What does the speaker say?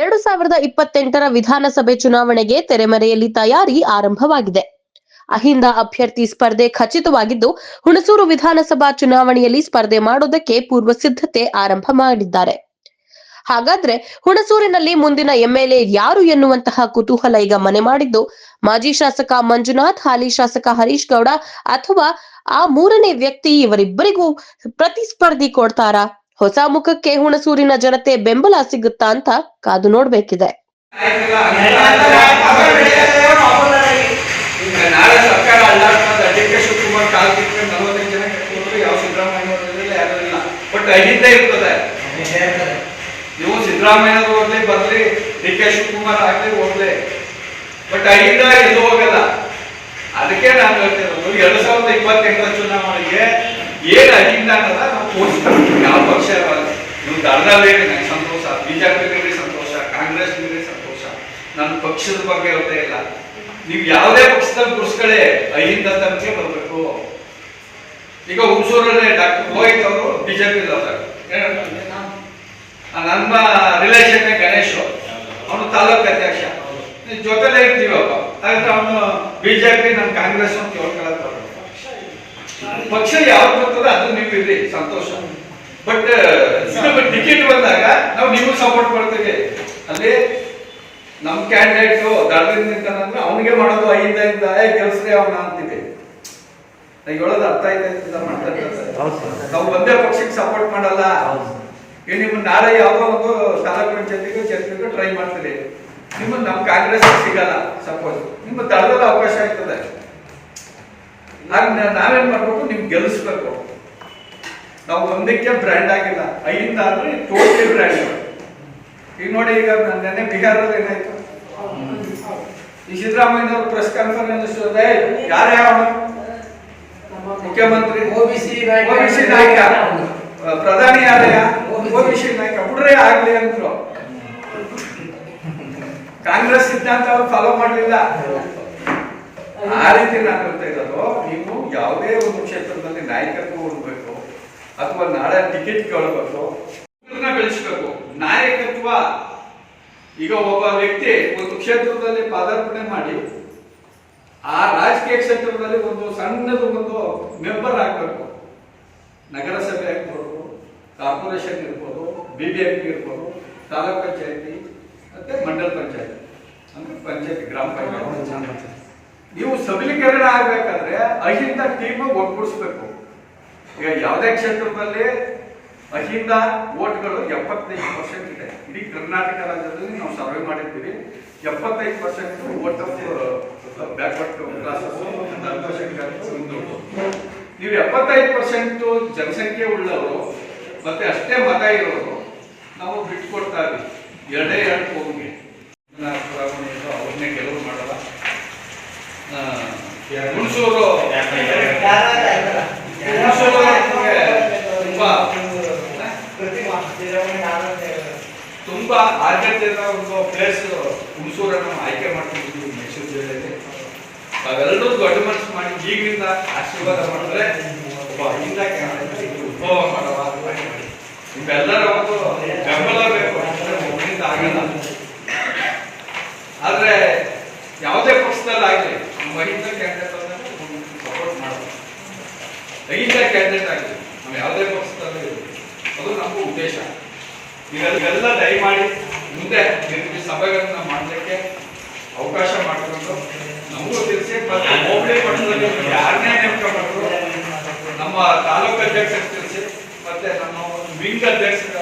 ಎರಡು ಸಾವಿರದ ಇಪ್ಪತ್ತೆಂಟರ ವಿಧಾನಸಭೆ ಚುನಾವಣೆಗೆ ತೆರೆಮರೆಯಲ್ಲಿ ತಯಾರಿ ಆರಂಭವಾಗಿದೆ. ಅಹಿಂದ ಅಭ್ಯರ್ಥಿ ಸ್ಪರ್ಧೆ ಖಚಿತವಾಗಿದ್ದು, ಹುಣಸೂರು ವಿಧಾನಸಭಾ ಚುನಾವಣೆಯಲ್ಲಿ ಸ್ಪರ್ಧೆ ಮಾಡೋದಕ್ಕೆ ಪೂರ್ವ ಸಿದ್ಧತೆ ಆರಂಭ ಮಾಡಿದ್ದಾರೆ. ಹಾಗಾದ್ರೆ ಹುಣಸೂರಿನಲ್ಲಿ ಮುಂದಿನ ಎಂಎಲ್ಎ ಯಾರು ಎನ್ನುವಂತಹ ಕುತೂಹಲ ಈಗ ಮನೆ ಮಾಡಿದ್ದು, ಮಾಜಿ ಶಾಸಕ ಮಂಜುನಾಥ್, ಹಾಲಿ ಶಾಸಕ ಹರೀಶ್ ಗೌಡ ಅಥವಾ ಆ ಮೂರನೇ ವ್ಯಕ್ತಿ ಇವರಿಬ್ಬರಿಗೂ ಪ್ರತಿಸ್ಪರ್ಧಿ ಕೊಡ್ತಾರಾ? ಹೊಸ ಮುಖಕ್ಕೆ ಹುಣಸೂರಿನ ಜನತೆ ಬೆಂಬಲ ಸಿಗುತ್ತಾ ಅಂತ ಕಾದು ನೋಡ್ಬೇಕಿದೆ. ನೀವು ಸಿದ್ದರಾಮಯ್ಯ ಹೋಗ್ಲಿ ಬರ್ಲಿ ಡಿ ಕೆ ಶಿವಕುಮಾರ್ ಆಗ್ಲಿ ಹೋಗ್ಲಿ ಬಟ್ ಐದ ಎಲ್ಲೂ ಹೋಗಲ್ಲ ಅದಕ್ಕೆ ನಾನು ಹೇಳ್ತಿರೋದು, ಎರಡ್ ಸಾವಿರದ ಇಪ್ಪತ್ತೆಂಟರ ಚುನಾವಣೆಗೆ ಏನ್ ಅಹಿಂದ ಅನ್ನೋದ ಯಾವ ಪಕ್ಷ ನೀವು ದಳದಲ್ಲಿ ನನಗೆ ಸಂತೋಷ ಬಿಜೆಪಿ ಸಂತೋಷ ಕಾಂಗ್ರೆಸ್ ಸಂತೋಷ ನನ್ನ ಪಕ್ಷದ ಬಗ್ಗೆ ಹೇಳ್ತಾ ಇಲ್ಲ ನೀವು ಯಾವುದೇ ಪಕ್ಷದಲ್ಲಿ ಗುರುಸ್ಗಳೇ ಅಹಿಂದ ತನಕ ಬರಬೇಕು ಈಗ ಹುಣಸೂರಲ್ಲಿ ಡಾಕ್ಟರ್ ರೋಹಿತ್ ಅವರು ಬಿಜೆಪಿ ನಮ್ಮ ರಿಲೇಷನ್ ಗಣೇಶ್ ಅವನು ತಾಲೂಕು ಅಧ್ಯಕ್ಷ ಜೊತೆಲೇ ಇರ್ತೀವಪ್ಪ ಅದಕ್ಕೆ ಅವನು ಬಿಜೆಪಿ ನಮ್ಮ ಕಾಂಗ್ರೆಸ್ ಅಂತ ಬರಲ್ಲ. ಪಕ್ಷ ಯಾವ್ದು ಬರ್ತದೆ ಅದು ನೀವು ಇರ್ರಿ, ಸಂತೋಷ. ಬಟ್ ಟಿಕೆಟ್ ಬಂದಾಗ ನಾವು ನೀವು ಸಪೋರ್ಟ್ ಮಾಡ್ತೀವಿ ಅಲ್ಲಿ ನಮ್ ಕ್ಯಾಂಡಿಡೇಟ್ ದಳದಿಂದ ನಿಂತಾನಂದ್ರೆ ಅವನಿಗೆ ಮಾಡೋದು ಐದ ಐದ ಕೆಲ್ಸ್ರಿ ಅವನ ಅಂತೀವಿ. ನಾ ಹೇಳೋದು ಅರ್ಥ ಐತೆ ಅಂತ ಮಾಡ್ತಾರೆ. ನಾವು ಒಂದೇ ಪಕ್ಷಕ್ಕೆ ಸಪೋರ್ಟ್ ಮಾಡಲ್ಲ. ಈಗ ನಿಮ್ಮ ನಾಳೆ ಯಾವ್ದೋ ಒಂದು ತಾಲೂಕ್ ಪಂಚಾಯತಿಗೆ ಚರ್ಚೆಗೆ ಟ್ರೈ ಮಾಡ್ತೀರಿ. ನಿಮ್ಮ ನಮ್ ಕಾಂಗ್ರೆಸ್ ಸಿಗಲ್ಲ ಸಪೋರ್ಟ್ ನಿಮ್ಮ ದಳದಲ್ಲಿ ಅವಕಾಶ ಆಗ್ತದೆ. ಆಗ ನಾ- ನಾವೇನ್ ಮಾಡ್ಬೇಕು? ನಿಮ್ಗೆ ಗೆಲ್ಲಿಸ್ಬೇಕು. ನಾವು ಒಂದಕ್ಕೆ ಬ್ರ್ಯಾಂಡ್ ಆಗಿಲ್ಲ. ಐದಿಂದ ಅಂದ್ರೆ ಟೋಟಲಿ ಬ್ರ್ಯಾಂಡ್ ಈಗ ನೋಡಿ ಈಗ ನೆನ್ನೆ ಬಿಹಾರದಲ್ಲಿ ಏನಾಯ್ತು? ಈ ಸಿದ್ದರಾಮಯ್ಯನವರು ಪ್ರೆಸ್ ಕಾನ್ಫರೆನ್ಸ್ ಯಾರೇ ಅವನು ಮುಖ್ಯಮಂತ್ರಿ. ಓಬಿಸಿ ಓಬಿಸಿ ನಾಯಕ. ಪ್ರಧಾನಿ ಯಾರಯ್ಯ ಓಬಿಸಿ ನಾಯಕ. ಹುಡ್ರೆ ಆಗ್ಲಿ ಅಂದ್ರು. ಕಾಂಗ್ರೆಸ್ ಸಿದ್ಧಾಂತ ಅವ್ರು ಫಾಲೋ ಮಾಡಲಿಲ್ಲ. ಆ ರೀತಿ ನಾನು ಹೇಳ್ತಾ ಇರೋದು, ನೀವು ಯಾವುದೇ ಒಂದು ಕ್ಷೇತ್ರದಲ್ಲಿ ನಾಯಕತ್ವ ಹೊಂದಬೇಕು ಅಥವಾ ನಾಳೆ ಟಿಕೆಟ್ ಕೇಳಬೇಕು ಬೆಳೆಸ್ಬೇಕು. ನಾಯಕತ್ವ, ಈಗ ಒಬ್ಬ ವ್ಯಕ್ತಿ ಒಂದು ಕ್ಷೇತ್ರದಲ್ಲಿ ಪಾದಾರ್ಪಣೆ ಮಾಡಿ, ಆ ರಾಜಕೀಯ ಕ್ಷೇತ್ರದಲ್ಲಿ ಒಂದು ಸಣ್ಣದು ಒಂದು ಮೆಂಬರ್ ಆಗ್ಬೇಕು. ನಗರಸಭೆ ಆಗ್ಬೋದು, ಕಾರ್ಪೊರೇಷನ್ ಇರ್ಬೋದು ಬಿ ಬಿ ಎಂ ಪಿ ಇರ್ಬೋದು, ತಾಲೂಕ್ ಪಂಚಾಯತಿ, ಮತ್ತೆ ಮಂಡಲ ಪಂಚಾಯತಿ, ಅಂದ್ರೆ ಪಂಚಾಯತಿ, ಗ್ರಾಮ ಪಂಚಾಯತಿ. ನೀವು ಸಬಲೀಕರಣ ಆಗ್ಬೇಕಾದ್ರೆ ಅಹಿಂದ ಟೀಮ್ ಒಗ್ಗೂಡಿಸ್ಬೇಕು ಈಗ ಯಾವುದೇ ಕ್ಷೇತ್ರದಲ್ಲಿ ಅಹಿಂದ ಓಟ್ಗಳು ಎಪ್ಪತ್ತೈದು ಪರ್ಸೆಂಟ್ ಇದೆ. ಇಡೀ ಕರ್ನಾಟಕ ರಾಜ್ಯದಲ್ಲಿ ನಾವು ಸರ್ವೆ ಮಾಡಿರ್ತೀವಿ. ಎಪ್ಪತ್ತೈದು ಪರ್ಸೆಂಟ್ ಓಟ್ ಆಫ್ ಬ್ಯಾಕ್ವರ್ಡ್ ನೀವು ಎಪ್ಪತ್ತೈದು ಪರ್ಸೆಂಟ್ ಜನಸಂಖ್ಯೆ ಉಳ್ಳವರು ಮತ್ತೆ ಅಷ್ಟೇ ಮತ ಇರೋರು ನಾವು ಬಿಟ್ಕೊಡ್ತಾ ಇದ್ವಿ ಎರಡೇ ಎರಡು ಹೋಗಿ. ಅವ್ರನ್ನೇ ಹುಣಸೂರು. ಹುಣಸೂರು ತುಂಬಾ ತುಂಬಾ ಆದ್ಯತೆಯ ಒಂದು ಪ್ಲೇಸ್ ಹುಣಸೂರನ್ನು ಆಯ್ಕೆ ಮಾಡ್ಕೊಂಡಿದ್ದೀವಿ ಮೈಸೂರು ಜಿಲ್ಲೆಯಲ್ಲಿ. ತಾವೆಲ್ಲರೂ ದೊಡ್ಡ ಮನಸ್ಸು ಮಾಡಿ ಈಗಿನಿಂದ ಆಶೀರ್ವಾದ ಮಾಡಿದ್ರೆ ಒಬ್ಬ ಕ್ಯಾಂಡಿಡೇಟ್ ಉದ್ಭವ ಮಾಡುವ ನಿಮ್ಗೆಲ್ಲರ ಒಂದು ಬೆಂಬಲ ಬೇಕು. ಅಂದ್ರೆ ಒಬ್ಬನಿಂದ ಆಗಲ್ಲ. ಆದ್ರೆ ಯಾವುದೇ ಪಕ್ಷದಲ್ಲಿ ಆಗಲಿ ನಮ್ಮ ಕ್ಯಾಂಡಿಡೇಟ್ ಸಪೋರ್ಟ್ ಮಾಡಬೇಕು ಅಹಿಂದ ಕ್ಯಾಂಡಿಡೇಟ್ ಆಗಲಿ ನಾವು ಯಾವುದೇ ಪಕ್ಷದಲ್ಲಿ. ಅದು ನಮ್ಮ ಉದ್ದೇಶ. ಡೈ ದಯಮಾಡಿ ಮುಂದೆ ಸಭೆಗಳನ್ನ ಮಾಡಲಿಕ್ಕೆ ಅವಕಾಶ ಮಾಡಿಕೊಂಡು ನಮಗೂ ತಿಳಿಸಿ, ಮತ್ತು ಹೋಬಳಿ ಪಟ್ಟಣದಲ್ಲಿ ಯಾರನ್ನೇ ನೇಮಕ ನಮ್ಮ ತಾಲೂಕು ಅಧ್ಯಕ್ಷರು ತಿಳಿಸಿ, ಮತ್ತೆ ನಮ್ಮ ವಿಂಗ್ ಅಧ್ಯಕ್ಷರು